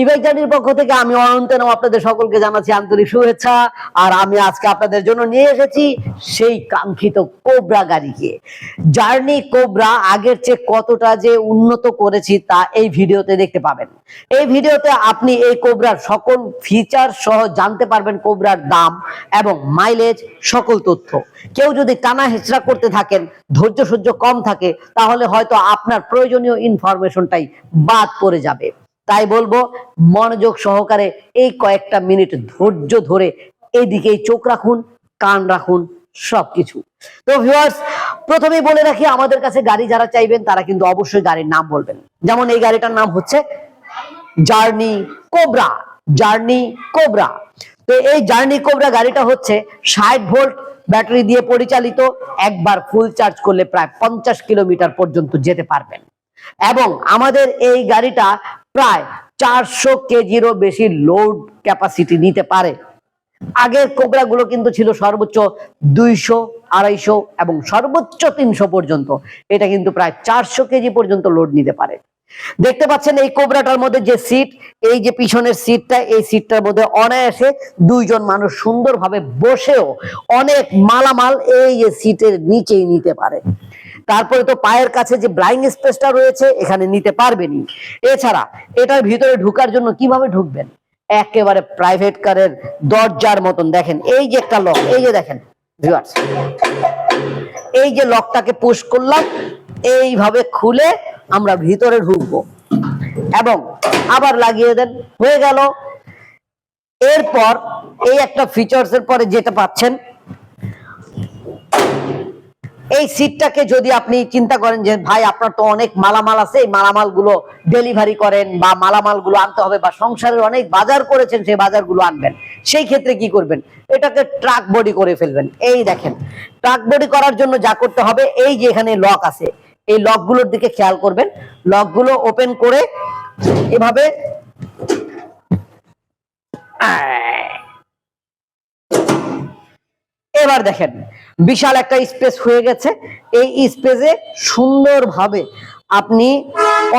ইবাই পক্ষ থেকে আমি অনন্ত নাম আপনাদের সকলকে জানাচ্ছি আন্তরিক শুভেচ্ছা। আর আমি আজকে আপনাদের জন্য নিয়ে এসেছি সেই কাঙ্ক্ষিত কোবরা গাড়িকে। জার্নি কোবরা আগের চেয়ে কতটা যে উন্নত করেছি তা এই ভিডিওতে দেখতে পাবেন। এই ভিডিওতে আপনি এই কোবরার সকল ফিচার সহ জানতে পারবেন কোবরার দাম এবং মাইলেজ সকল তথ্য। কেউ যদি টানা হেঁচড়া করতে থাকেন, ধৈর্য সহ্য কম থাকে, তাহলে হয়তো আপনার প্রয়োজনীয় ইনফরমেশনটাই বাদ পড়ে যাবে। তাই বলব, মনোযোগ সহকারে এই কয়েকটা মিনিট ধৈর্য ধরে এইদিকেই চোখ রাখুন, কান রাখুন, সবকিছু। তো ভিউয়ার্স প্রথমেই বলে রাখি, আমাদের কাছে গাড়ি যারা চাইবেন, তারা কিন্তু অবশ্যই গাড়ির নাম বলবেন। যেমন এই গাড়িটার নাম হচ্ছে জার্নি কোবরা জার্নি কোবরা তো এই জার্নি কোবরা গাড়িটা হচ্ছে ষাট ভোল্ট ব্যাটারি দিয়ে পরিচালিত, একবার ফুল চার্জ করলে প্রায় পঞ্চাশ কিলোমিটার পর্যন্ত যেতে পারবেন। এবং আমাদের এই গাড়িটা প্রায় চারশো কেজিরও বেশি লোড ক্যাপাসিটি নিতে পারে। আগের কোবরা গুলো কিন্তু ছিল সর্বোচ্চ দুইশো, আড়াইশো এবং সর্বোচ্চ তিনশো পর্যন্ত। এটা কিন্তু প্রায় চারশো কেজি পর্যন্ত লোড নিতে পারে। দেখতে পাচ্ছেন এই কোবরাটার মধ্যে যে সিট এই যে পিছনের সিটটা এই সিটটার মধ্যে অনায়াসে দুইজন মানুষ সুন্দরভাবে বসেও অনেক মালামাল এই যে সিটের নিচেই নিতে পারে। তারপরে তো পায়ের কাছে যে ব্লাইং স্পেসটা রয়েছে, এখানে নিতে পারবেনি এছাড়া এটার ভিতরে ঢুকার জন্য কীভাবে ঢুকবেন? একেবারে প্রাইভেট কারের দরজার মতন। দেখেন, এই যে একটা লক এই যে দেখেন এই যে লকটাকে পুশ করলাম, এইভাবে খুলে আমরা ভিতরে ঢুকবো। এবং আবার লাগিয়ে দেন, হয়ে গেল। এরপর এই একটা ফিচার্স এর পরে যেটা পাচ্ছেন এই সিটটাকে যদি আপনি চিন্তা করেন যে, ভাই, আপনার তো অনেক মালামাল আছে, এই মালামালগুলো ডেলিভারি করেন বা মালামালগুলো আনতে হবে বা সংসারের অনেক বাজার করেছেন, সেই বাজারগুলো আনবেন। সেই ক্ষেত্রে কি করবেন? এটাকে ট্রাক বডি করে ফেলবেন। এই দেখেন ট্রাক বডি করার জন্য যা করতে হবে, এই যে এখানে লক আছে, এই লকগুলোর দিকে খেয়াল করবেন। লকগুলো ওপেন করে এভাবে এবার দেখেন, বিশাল একটা স্পেস হয়ে গেছে। এই স্পেসে সুন্দরভাবে আপনি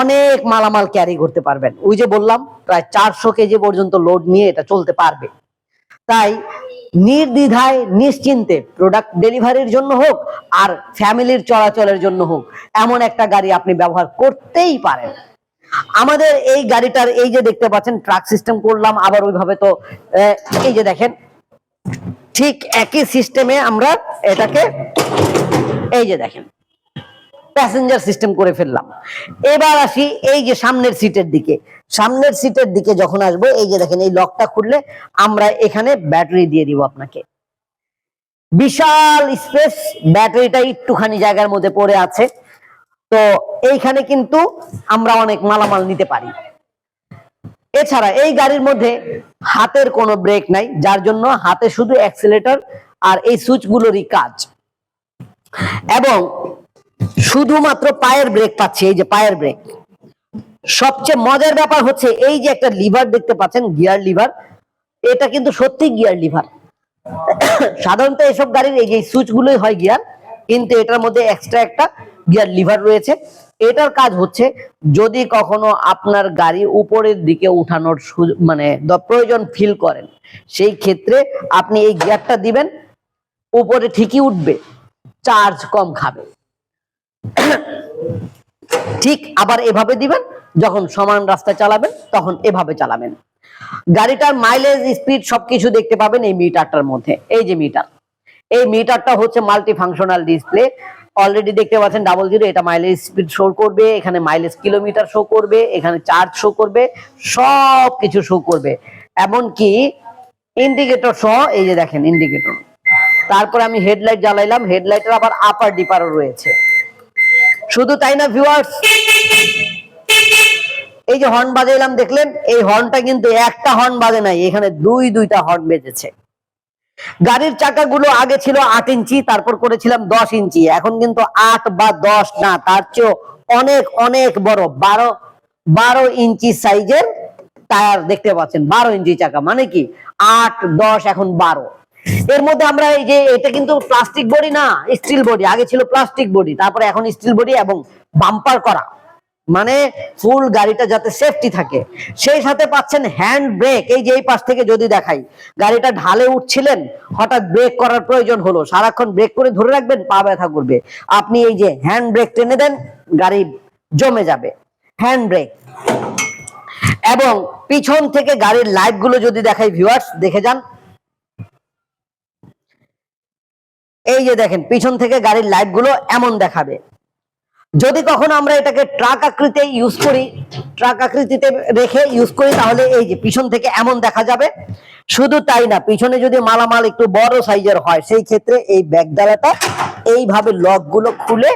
অনেক মালামাল ক্যারি করতে পারবেন। ওই যে বললাম, প্রায় চারশো কেজি পর্যন্ত লোড নিয়ে এটা চলতে পারবে। তাই নির্দ্বিধায়, নিশ্চিন্তে প্রোডাক্ট ডেলিভারির জন্য হোক আর ফ্যামিলির চলাচলের জন্য হোক, এমন একটা গাড়ি আপনি ব্যবহার করতেই পারেন। আমাদের এই গাড়িটার এই যে দেখতে পাচ্ছেন ট্রাক সিস্টেম করলাম, আবার ওইভাবে তো এই যে দেখেন ঠিক একই সিস্টেমে আমরা এটাকে এই যে দেখেন প্যাসেঞ্জার সিস্টেম করে ফেললাম। এবার আসি এই যে সামনের সিটের দিকে। সামনের সিটের দিকে যখন আসব, এই যে দেখেন, এই লকটা খুললে আমরা এখানে ব্যাটারি দিয়ে দিব আপনাকে। বিশাল স্পেস ব্যাটারিটা একটুখানি জায়গার মধ্যে পড়ে আছে। তো এইখানে কিন্তু আমরা অনেক মালামাল নিতে পারি। এছাড়া এই গাড়ির মধ্যে হাতের কোনো ব্রেক নাই, যার জন্য হাতে শুধু অ্যাক্সিলেটর আর এই সুইচগুলোরই কাজ। এবং শুধুমাত্র পায়ের ব্রেক পাচ্ছি, এই যে পায়ের ব্রেক সবচেয়ে মজার ব্যাপার হচ্ছে এই যে একটা লিভার দেখতে পাচ্ছেন গিয়ার লিভার এটা কিন্তু সত্যি গিয়ার লিভার সাধারণত এসব গাড়ির এই যে সুইচ গুলোই হয় গিয়ার কিন্তু এটার মধ্যে এক্সট্রা একটা গিয়ার লিভার রয়েছে। এটার কাজ হচ্ছে যদি কখনো আপনার গাড়ি উপরের দিকে উঠানোর মানে প্রয়োজন ফিল করেন, সেই ক্ষেত্রে আপনি এই গিয়ারটা দিবেন, উপরে ঠিকই উঠবে চার্জ কম খাবে। ঠিক আবার এভাবে দিবেন, যখন সমান রাস্তা চালাবেন, তখন এভাবে চালাবেন। গাড়িটার মাইলেজ স্পিড সবকিছু দেখতে পাবেন এই মিটারটার মধ্যে, এই যে মিটার এই মিটারটা হচ্ছে মাল্টি ফাংশনাল ডিসপ্লে অলরেডি দেখতে পাচ্ছেন ডাবল জিরো এটা মাইলেজ স্পিড শো করবে, এখানে মাইলেজ কিলোমিটার শো করবে, এখানে চার্জ শো করবে সব কিছু শো করবে। এমনকি ইন্ডিকেটর সহ, এই যে দেখেন ইন্ডিকেটর তারপরে আমি হেডলাইট জ্বালাইলাম হেডলাইটের আবার আপার ডিপারও রয়েছে। শুধু তাই না ভিউয়ার্স এই যে হর্ন বাজাইলাম, দেখলেন? এই হর্নটা কিন্তু একটা হর্ন বাজে নাই, এখানে দুই দুইটা হর্ন বেজেছে। গাড়ির চাকাগুলো আগে ছিল আট ইঞ্চি, তারপর করেছিলাম দশ ইঞ্চি। এখন কিন্তু আট বা দশ না, তার চেয়েও অনেক অনেক বড়। বারো বারো ইঞ্চি সাইজের টায়ার দেখতে পাচ্ছেন, বারো ইঞ্চি চাকা। মানে কি? আট, দশ, এখন বারো। এর মধ্যে আমরা এই যে, এটা কিন্তু প্লাস্টিক বডি না স্টিল বডি আগে ছিল প্লাস্টিক বডি তারপরে এখন স্টিল বডি এবং বাম্পার করা। মানে ফুল গাড়িটা যাতে সেফটি থাকে। সেই সাথে পাচ্ছেন হ্যান্ড ব্রেক এই যে এই পাশ থেকে যদি দেখাই, গাড়িটা ঢালে উঠছিলেন, হঠাৎ ব্রেক করার প্রয়োজন হলো। সারাক্ষণ ব্রেক করে ধরে রাখবেন, পা ব্যথা করবে। আপনি এই যে হ্যান্ড ব্রেক টেনে দেন, গাড়ি জমে যাবে। হ্যান্ড ব্রেক এবং পিছন থেকে গাড়ির লাইটগুলো যদি দেখাই ভিউয়ার্স দেখে যান। এই যে দেখেন, পিছন থেকে গাড়ির লাইটগুলো এমন দেখাবে। যদি কখনো আমরা এটাকে ট্রাক আকৃতিতে ইউজ করি, ট্রাক আকৃতিতে রেখে ইউজ করি, তাহলে এই যে পিছন থেকে এমন দেখা যাবে। শুধু তাই না, পিছনে যদি মালামাল একটু বড় সাইজের হয়, সেই ক্ষেত্রে এই ব্যাগডালাটা এইভাবে লকগুলো খুলে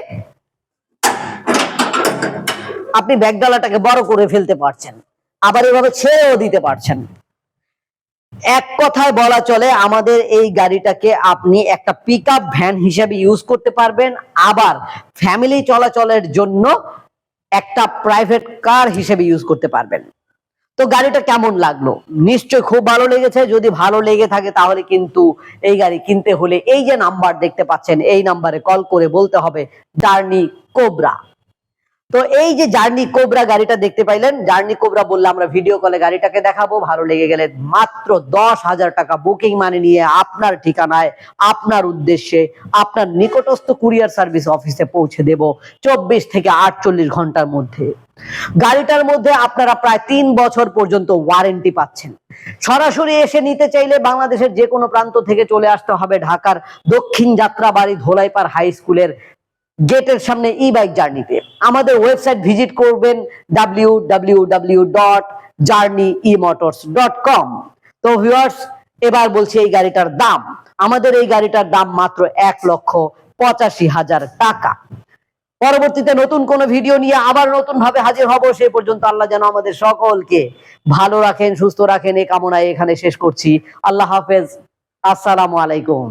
আপনি ব্যাগডালাটাকে বড় করে ফেলতে পারছেন। আবার এভাবে ছেড়েও দিতে পারছেন। এক কথায় বলা চলে, আমাদের এই গাড়িটাকে আপনি একটা পিক ভ্যান হিসেবে ইউজ করতে পারবেন। আবার ফ্যামিলি চলাচলের জন্য একটা প্রাইভেট কার হিসেবে ইউজ করতে পারবেন। তো গাড়িটা কেমন লাগল? নিশ্চয় খুব ভালো লেগেছে। যদি ভালো লেগে থাকে তাহলে কিন্তু এই গাড়ি কিনতে হলে এই যে নাম্বার দেখতে পাচ্ছেন, এই নাম্বারে কল করে বলতে হবে জার্নি কোবরা তো এই যে জার্নি কোবরা গাড়িটা দেখতে পাইলেন, জার্নি কোবরা বললে আমরা ভিডিও কলে গাড়িটাকে দেখাবো, ভালো লেগে গেলে মাত্র দশ হাজার টাকা বুকিং মানে নিয়ে আপনার ঠিকানায়, আপনার উদ্দেশ্যে, আপনার নিকটস্থ কুরিয়ার সার্ভিস অফিসে পৌঁছে দেব চব্বিশ থেকে আটচল্লিশ ঘণ্টার মধ্যে। গাড়িটার মধ্যে আপনারা প্রায় তিন বছর পর্যন্ত ওয়ারেন্টি পাচ্ছেন। সরাসরি এসে নিতে চাইলে বাংলাদেশের যে কোনো প্রান্ত থেকে চলে আসতে হবে ঢাকার দক্ষিণ যাত্রাবাড়ি ধোলাইপাড় হাই স্কুলের গেটের সামনে ই বাইক জার্নিতে আমাদের ওয়েবসাইট ভিজিট করবেন কম তো ভিউয়ার্স এবার বলছি এই গাড়িটার দাম। আমাদের এই গাড়িটার দাম মাত্র এক লক্ষ পঁচাশি হাজার টাকা। পরবর্তীতে নতুন কোন ভিডিও নিয়ে আবার নতুন ভাবে হাজির হব, সে পর্যন্ত আল্লাহ যেন আমাদের সকলকে ভালো রাখেন, সুস্থ রাখেন এই কামনায় এখানে শেষ করছি। আল্লাহ হাফেজ। আসসালামু আলাইকুম।